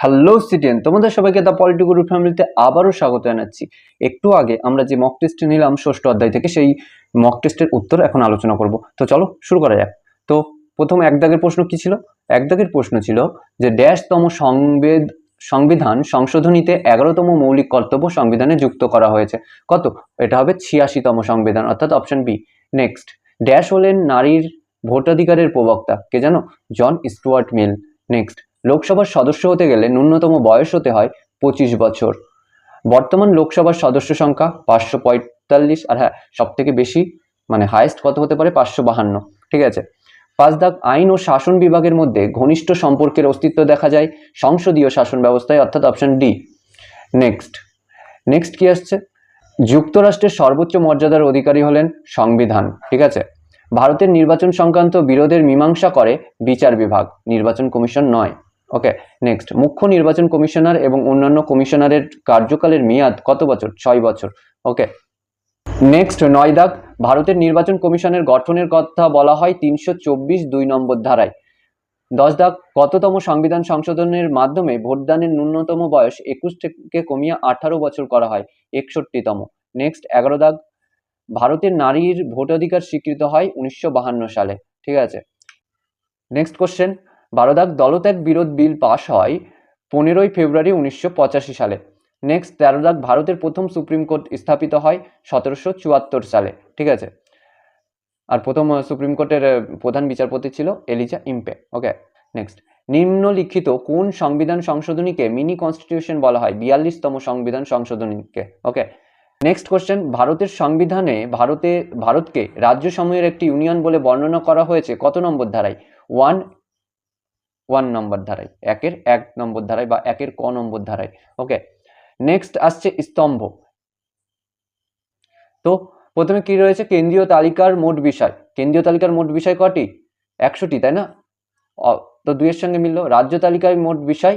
Hello CTN তোমাদের সবাইকে the political ফ্যামিলিতে আবারও স্বাগত জানাচ্ছি। একটু আগে আমরা যে মক টেস্ট নিলাম, ষষ্ঠ অধ্যায় থেকে সেই মক টেস্টের উত্তর এখন আলোচনা করব। তো চলো, শুরু করা যাক। তো প্রথম এক দাগের প্রশ্ন কি ছিল? এক দাগের প্রশ্ন ছিল যে ড্যাশতম সংবেদ সংবিধান সংশোধনীতে এগারোতম মৌলিক কর্তব্য সংবিধানে যুক্ত করা হয়েছে। কত? এটা হবে ছিয়াশিতম সংবিধান, অর্থাৎ অপশন বি নেক্সট ড্যাশ হলেন নারীর ভোটাধিকারের প্রবক্তা। কে জানো? জন স্টুয়ার্ট মিল। নেক্সট লোকসভার সদস্য হতে গেলে ন্যূনতম বয়স হতে হয় পঁচিশ বছর। বর্তমান লোকসভার সদস্য সংখ্যা পাঁচশো পঁয়তাল্লিশ, আর হ্যাঁ সব থেকে বেশি মানে হায়েস্ট কত হতে পারে? পাঁচশো বাহান্ন। ঠিক আছে? পাঁচ দাগ আইন ও শাসন বিভাগের মধ্যে ঘনিষ্ঠ সম্পর্কের অস্তিত্ব দেখা যায় সংসদীয় শাসন ব্যবস্থায়, অর্থাৎ অপশন ডি নেক্সট নেক্সট কি আসছে? যুক্তরাষ্ট্রের সর্বোচ্চ মর্যাদার অধিকারী হলেন সংবিধান। ঠিক আছে? ভারতের নির্বাচন সংক্রান্ত বিরোধের মীমাংসা করে বিচার বিভাগ, নির্বাচন কমিশন নয়। ওকে নেক্সট মুখ্য নির্বাচন কমিশনার এবং অন্যান্য কমিশনারের কার্যকালের মেয়াদ কত বছর? ছয় বছর। ওকে নেক্সট নয় দাগ, ভারতের নির্বাচন কমিশনের গঠনের কথা বলা হয় তিনশো চব্বিশ দুই নম্বর ধারায়। দশ দাগ, কততম সংবিধান সংশোধনের মাধ্যমে ভোটদানের ন্যূনতম বয়স একুশ থেকে কমিয়ে আঠারো বছর করা হয়? একষট্টিতম। নেক্সট এগারো দাগ, ভারতের নারীর ভোটাধিকার স্বীকৃত হয় উনিশশো সালে। ঠিক আছে? নেক্সট কোশ্চেন বারো দাগ দলত্যাগ বিরোধ বিল পাশ হয় পনেরোই ফেব্রুয়ারি উনিশশো পঁচাশি সালে। নেক্সট তেরো দাগ ভারতের প্রথম সুপ্রিম কোর্ট স্থাপিত হয় সতেরোশো চুয়াত্তর সালে, ঠিক আছে? আর প্রথম সুপ্রিম কোর্টের প্রধান বিচারপতি ছিল এলিজা ইম্পে ওকে নেক্সট নিম্নলিখিত কোন সংবিধান সংশোধনীকে মিনি কনস্টিটিউশন বলা হয়? বিয়াল্লিশতম সংবিধান সংশোধনীকে ওকে নেক্সট কোশ্চেন ভারতের সংবিধানে ভারতে, ভারতকে রাজ্য সমূহের একটি ইউনিয়ন বলে বর্ণনা করা হয়েছে কত নম্বর ধারায়? ওয়ান ওয়ান নম্বর ধারায়, একের এক নম্বর ধারায় বা একের ক নম্বর ধারায়, ওকে? নেক্সট আসছে স্তম্ভ। তো প্রথমে কি রয়েছে? কেন্দ্রীয় তালিকার মোট বিষয়। কেন্দ্রীয় তালিকার মোট বিষয় কটি? একশোটি তাই না? তো দুইয়ের সঙ্গে মিলল। রাজ্য তালিকায় মোট বিষয়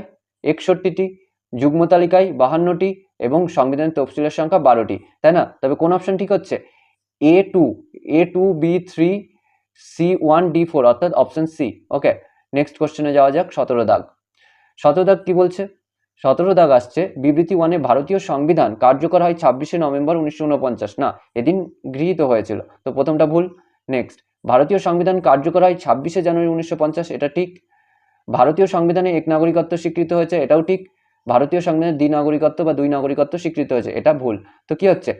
একষট্টিটি, যুগ্ম তালিকায় বাহান্নটি এবং সংবিধানের তফসিলের সংখ্যা বারোটি, তাই না? তবে কোন অপশন ঠিক হচ্ছে? A two A two B three C one D four অর্থাৎ অপশন সি ওকে? নেক্সট কোশ্চেনে যাওয়া যাক, সতেরো দাগ। সতেরো দাগ কি বলছে? সতেরো দাগ আসছে, বিবৃতি ওয়ানে ভারতীয় সংবিধান কার্যকর হয় ছাব্বিশে নভেম্বর উনিশশো উনপঞ্চাশ। না, এদিন গৃহীত হয়েছিল। তো প্রথমটা ভুল। নেক্সট ভারতীয় সংবিধান কার্যকর হয় ছাব্বিশে জানুয়ারি উনিশশো পঞ্চাশ, এটা ঠিক। ভারতীয় সংবিধানে এক নাগরিকত্ব স্বীকৃত হয়েছে, এটাও ঠিক। ভারতীয় সংবিধানে দ্বি নাগরিকত্ব বা দুই নাগরিকত্ব স্বীকৃত হয়েছে, এটা ভুল। তো কি হচ্ছে?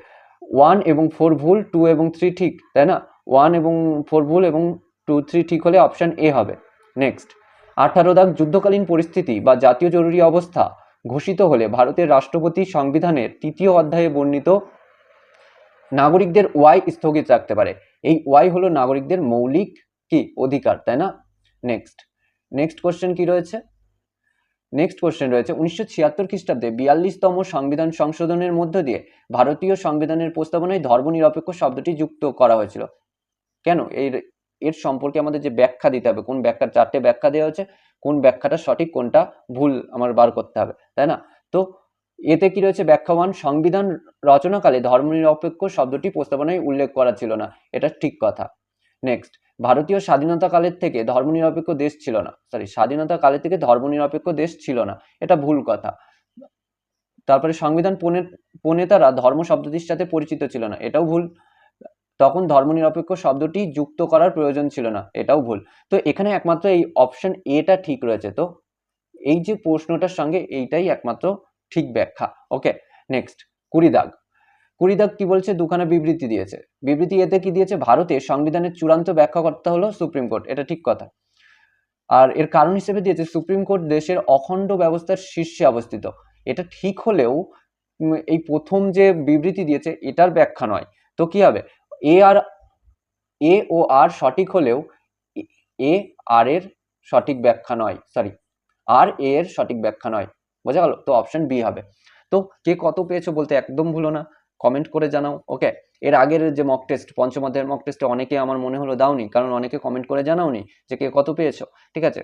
ওয়ান এবং ফোর ভুল টু এবং থ্রি ঠিক, তাই না? ওয়ান এবং ফোর ভুল এবং টু থ্রি ঠিক হলে অপশান এ হবে। নেক্সট। আঠারো দাগ যুদ্ধকালীন পরিস্থিতি বা জাতীয় জরুরি অবস্থা ঘোষিত হলে ভারতের রাষ্ট্রপতি সংবিধানের তৃতীয় অধ্যায়ে বর্ণিত নাগরিকদের ওয়াই স্থগিত রাখতে পারে। এই ওয়াই হলো নাগরিকদের মৌলিক কি? অধিকার, তাই না? নেক্সট। নেক্সট কোশ্চেন কি রয়েছে? নেক্সট কোশ্চেন রয়েছে, উনিশশো ছিয়াত্তর খ্রিস্টাব্দে বিয়াল্লিশতম সংবিধান সংশোধনের মধ্য দিয়ে ভারতীয় সংবিধানের প্রস্তাবনায় ধর্মনিরপেক্ষ শব্দটি যুক্ত করা হয়েছিল। কেন? এর এর সম্পর্কে আমাদের যে ব্যাখ্যা দিতে হবে, কোন ব্যাখ্যার চারটে ব্যাখ্যা দেওয়া হচ্ছে কোন ব্যাখ্যাটা সঠিক, কোনটা ভুল আমার বার করতে হবে, তাই না? তো এতে কি রয়েছে ব্যাখ্যাবান? সংবিধান রচনাকালে ধর্মনিরপেক্ষ শব্দটি প্রস্তাবনায় উল্লেখ করা ছিল না, এটা ঠিক কথা। নেক্সট ভারতীয় স্বাধীনতা কালের থেকে ধর্মনিরপেক্ষ দেশ ছিল না সরি স্বাধীনতা কালের থেকে ধর্মনিরপেক্ষ দেশ ছিল না, এটা ভুল কথা। তারপরে সংবিধান প্রণে- প্রণেতারা ধর্ম শব্দটির সাথে পরিচিত ছিল না, এটাও ভুল। তখন ধর্মনিরপেক্ষ শব্দটি যুক্ত করার প্রয়োজন ছিল না, এটাও ভুল। তো এখানে একমাত্র এই অপশন এটা ঠিক রয়েছে, তো এই যে প্রশ্নটার সঙ্গে এইটাই একমাত্র ঠিক ব্যাখ্যা। ওকে নেক্সট কুড়ি দাগ কুড়ি দাগ কি বলছে? দুখানা বিবৃতি দিয়েছে। বিবৃতি এতে কি দিয়েছে? ভারতে সংবিধানের চূড়ান্ত ব্যাখ্যাকর্তা হলো সুপ্রিম কোর্ট, এটা ঠিক কথা। আর এর কারণ হিসেবে দিয়েছে, সুপ্রিম কোর্ট দেশের অখণ্ড ব্যবস্থার শীর্ষে অবস্থিত। এটা ঠিক হলেও এই প্রথম যে বিবৃতি দিয়েছে, এটার ব্যাখ্যা নয়। তো কি হবে? এ আর এ ও আর সঠিক হলেও এ- আর এর সঠিক ব্যাখ্যা নয় সরি আর এ এর সঠিক ব্যাখ্যা নয়, বোঝা গেল? তো অপশন বি হবে। তো কে কত পেয়েছ বলতে একদম ভুলো না কমেন্ট করে জানাও ওকে এর আগের যে মক টেস্ট পঞ্চম অধ্যায়ের মক টেস্টে অনেকে আমার মনে হলো দাওনি, কারণ অনেকে কমেন্ট করে জানাওনি যে কে কত পেয়েছ, ঠিক আছে?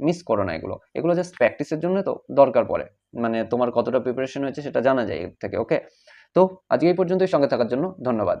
মিস করো না এগুলো। এগুলো জাস্ট প্র্যাকটিসের জন্য তো দরকার পড়ে মানে তোমার কতটা প্রিপারেশন হয়েছে সেটা জানা যায় এর থেকে ওকে তো আজকে এই পর্যন্তই, সঙ্গে থাকার জন্য ধন্যবাদ।